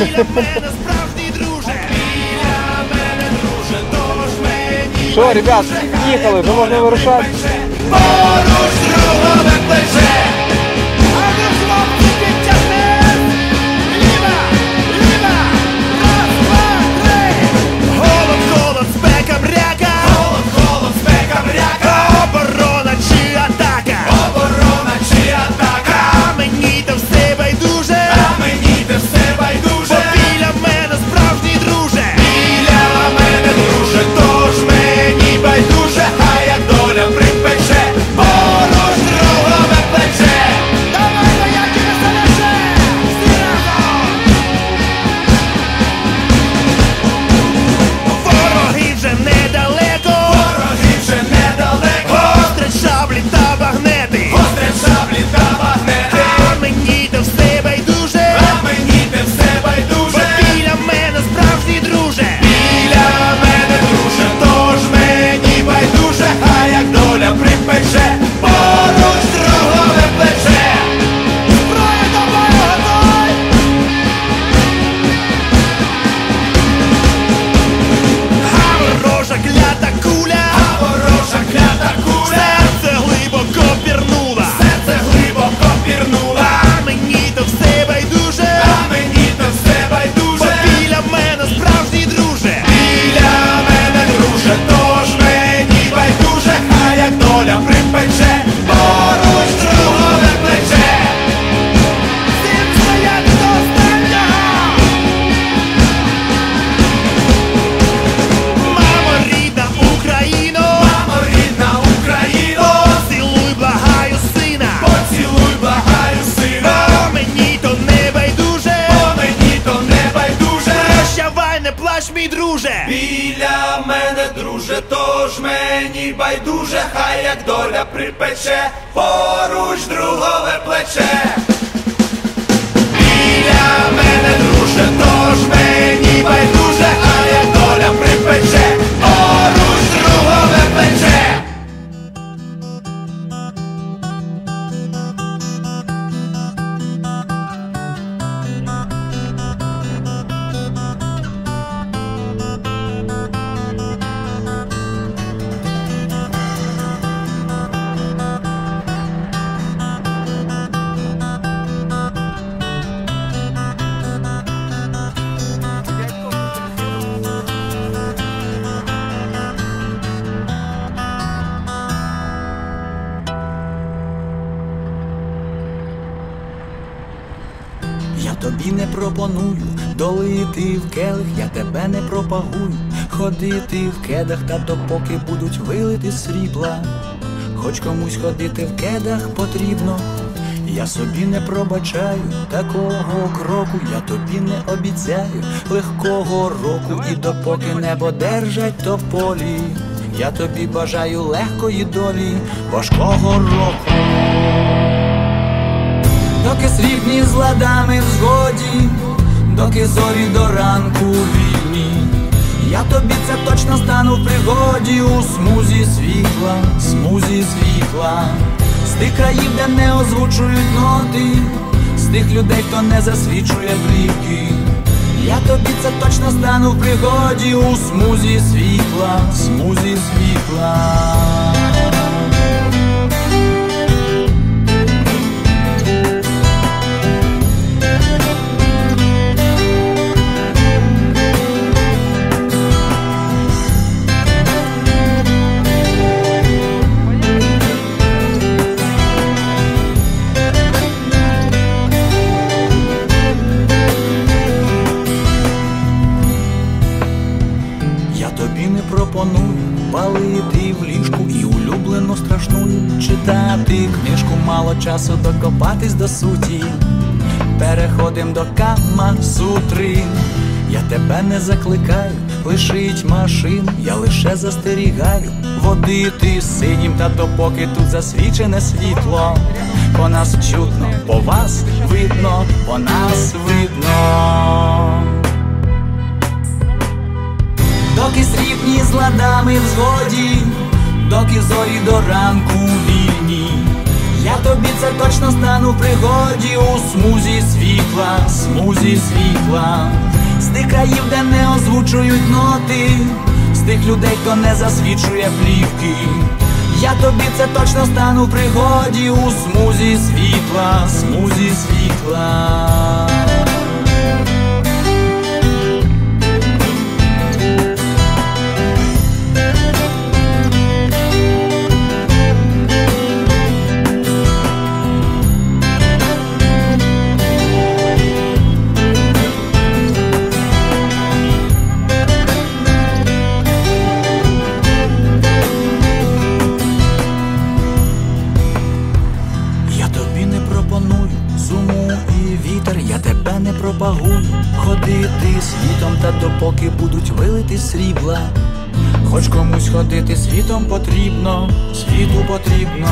мене справжній друже. Біля мене друже, тож мені Що, ребят, їхали, ви можна вирушати. поруч не плач, мій друже, біля мене, друже, тож мені байдуже, хай як доля припече, поруч другове плече. Тобі не пропоную. Долити в келих, я тебе не пропагую, ходити в кедах, та допоки будуть вилити срібла. Хоч комусь ходити в кедах потрібно, я собі не пробачаю такого кроку, я тобі не обіцяю легкого року, і допоки небо держать то в полі, я тобі бажаю легкої долі, важкого року. Доки срібні з ладами в згоді, доки зорі до ранку вільні, я тобі це точно стану в пригоді у смузі світла, смузі світла, з тих країв, де не озвучують ноти, з тих людей, хто не засвічує бліки. Я тобі це точно стану в пригоді у смузі світла, смузі світла. Не пропоную палити в ліжку і улюблену страшну читати книжку, мало часу докопатись до суті. Переходим до кама сутри. Я тебе не закликаю, лишить машину, я лише застерігаю водити синім, та допоки тут засвічене світло. По нас чутно, по вас видно, по нас видно. Доки срібні з ладами в згоді, доки зорі до ранку вільні, я тобі це точно стану в пригоді у смузі світла, смузі світла, з тих країв, де не озвучують ноти, з тих людей, хто не засвічує плівки. Я тобі це точно стану в пригоді у смузі світла, смузі світла. Тебе не пропагую ходити світом, та допоки будуть вилити срібла. Хоч комусь ходити світом потрібно, світу потрібно.